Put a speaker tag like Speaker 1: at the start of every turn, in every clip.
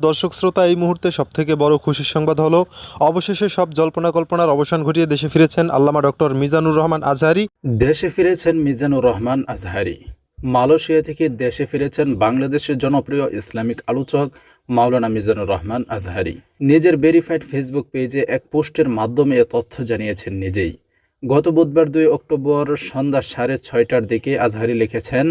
Speaker 1: দর্শক শ্রোতা, এই মুহূর্তে সবথেকে বড় খুশির সংবাদ হলো, অবশেষে সব জল্পনা কল্পনার অবসান ঘটিয়ে দেশে ফিরেছেন আল্লামা ডক্টর মিজানুর রহমান আজহারি।
Speaker 2: দেশে ফিরেছেন মিজানুর রহমান আজহারি। মালয়েশিয়া থেকে দেশে ফিরেছেন বাংলাদেশের জনপ্রিয় ইসলামিক আলোচক মাওলানা মিজানুর রহমান আজহারি। নিজের ভেরিফাইড ফেসবুক পেজে এক পোস্টের মাধ্যমে এ তথ্য জানিয়েছেন নিজেই। গত বুধবার দুই অক্টোবর সন্ধ্যা সাড়ে ছয়টার দিকে আজহারি লিখেছেন,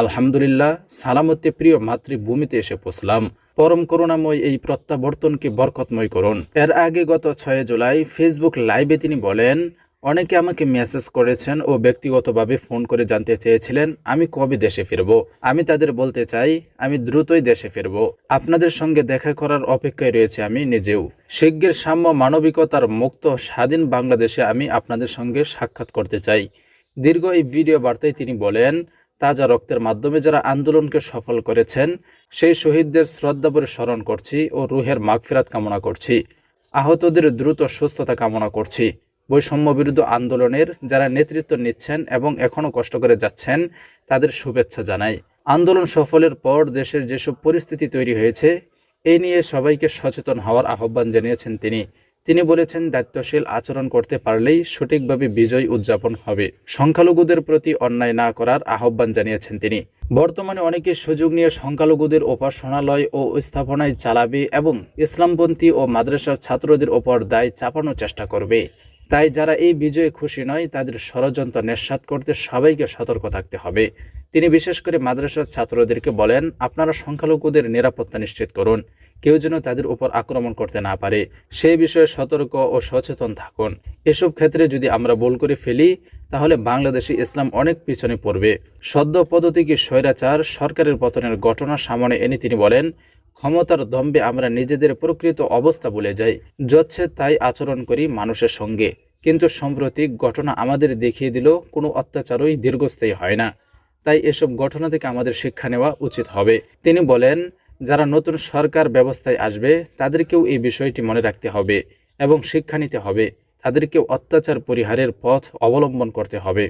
Speaker 2: আলহামদুলিল্লাহ, সালামতে প্রিয় মাতৃভূমিতে এসে পৌঁছলাম। পরম করুণাময় এই প্রত্যাবর্তনকে বরকতময় করুন। এর আগে গত ছয় জুলাই ফেসবুক লাইভে তিনি বলেন, অনেকে আমাকে মেসেজ করেছেন ও ব্যক্তিগতভাবে ফোন করে জানতে চেয়েছিলেন, আমি কবে দেশে ফিরব? আমি তাদের বলতে চাই, আমি দ্রুতই দেশে ফিরব। আপনাদের সঙ্গে দেখা করার অপেক্ষায় রয়েছে আমি নিজেও। শিগগির সাম্য মানবিকতার মুক্ত স্বাধীন বাংলাদেশে আমি আপনাদের সঙ্গে সাক্ষাৎ করতে চাই। দীর্ঘ এই ভিডিও বার্তায় তিনি বলেন তাজা রক্তের মাধ্যমে যারা আন্দোলনকে সফল করেছেন, সেই শহীদদের শ্রদ্ধাভরে স্মরণ করছি ও রুহের মাগফিরাত কামনা করছি। আহতদের দ্রুত সুস্থতা কামনা করছি। বৈষম্য বিরুদ্ধ আন্দোলনের যারা নেতৃত্ব নিচ্ছেন এবং এখনও কষ্ট করে যাচ্ছেন, তাদের শুভেচ্ছা জানাই। আন্দোলন সফলের পর দেশের যেসব পরিস্থিতি তৈরি হয়েছে এই নিয়ে সবাইকে সচেতন হওয়ার আহ্বান জানিয়েছেন তিনি। তিনি বলেছেন, দায়িত্বশীল আচরণ করতে পারলেই সঠিকভাবে বিজয় উদযাপন হবে। সংখ্যালঘুদের প্রতি অন্যায় না করার আহ্বান জানিয়েছেন তিনি। বর্তমানে অনেকে সুযোগ নিয়ে সংখ্যালঘুদের উপাসনালয় ও স্থাপনায় চালাবে এবং ইসলামপন্থী ও মাদ্রাসার ছাত্রদের ওপর দায় চাপানোর চেষ্টা করবে। তাই যারা এই বিজয়ে খুশি নয়, তাদের ষড়যন্ত্র নিঃসাত করতে সবাইকে সতর্ক থাকতে হবে। তিনি বিশেষ করে মাদ্রাসার ছাত্রদেরকে বলেন, আপনারা সংখ্যালঘুদের নিরাপত্তা নিশ্চিত করুন। কেউ যেন তাদের উপর আক্রমণ করতে না পারে। সেই বিষয়ে সতর্ক ও সচেতন থাকুন। এসব ক্ষেত্রে যদি আমরা ভুল করে ফেলি, তাহলে বাংলাদেশে ইসলাম অনেক পিছনে পড়বে। সদ্য পদ্ধতিকে স্বৈরাচার, সরকারের পতনের ঘটনা সামনে এনে তিনি বলেন, ক্ষমতার দম্বে আমরা নিজেদের প্রকৃত অবস্থা ভুলে যাই। যচ্ছে তাই আচরণ করি মানুষের সঙ্গে। কিন্তু সাম্প্রতিক ঘটনা আমাদের দেখিয়ে দিল, কোনো অত্যাচারই দীর্ঘস্থায়ী হয় না। তাই এসব ঘটনা থেকে আমাদের শিক্ষা নেওয়া উচিত হবে। তিনি বলেন যারা নতুন সরকার ব্যবস্থায় আসবে, তাদেরকেও এই বিষয়টি মনে রাখতে হবে এবং শিক্ষা নিতে হবে। তাদেরকেও অত্যাচার পরিহারের পথ অবলম্বন করতে হবে।